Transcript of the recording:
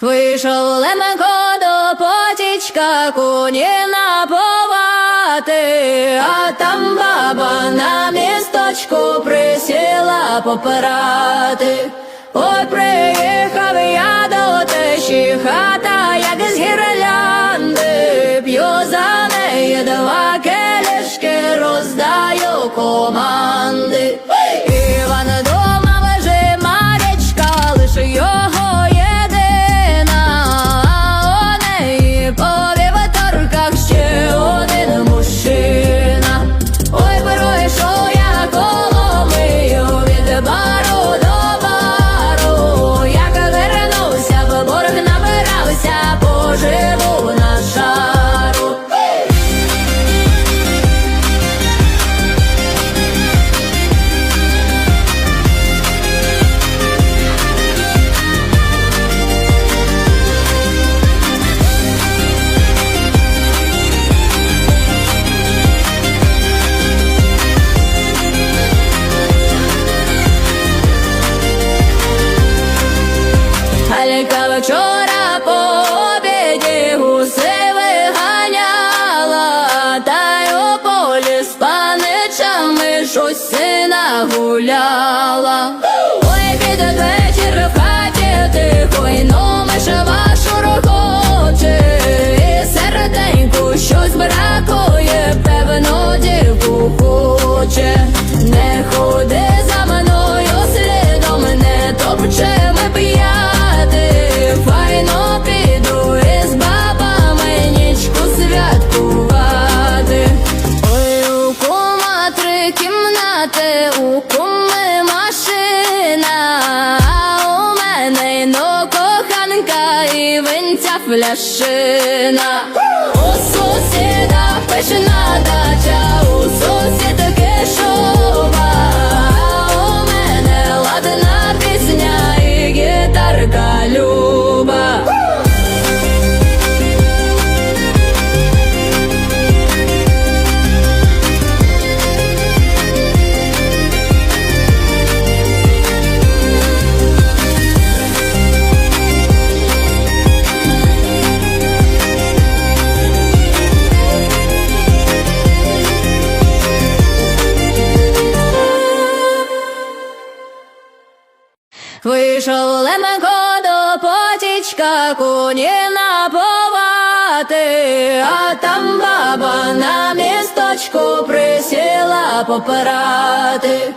Вийшов леменко до потічка коні наповати, а там баба на місточку присіла попирати. Ой, приїхав я до тещі хата, як з гірлянди, п'ю за неї два келішки, роздаю кома. нагуляла. Ой, піде вечір в хаті тихо і номер ця фляшина. Вийшов Леменко до потічка куніна наповати, а там баба на місточку присіла попирати.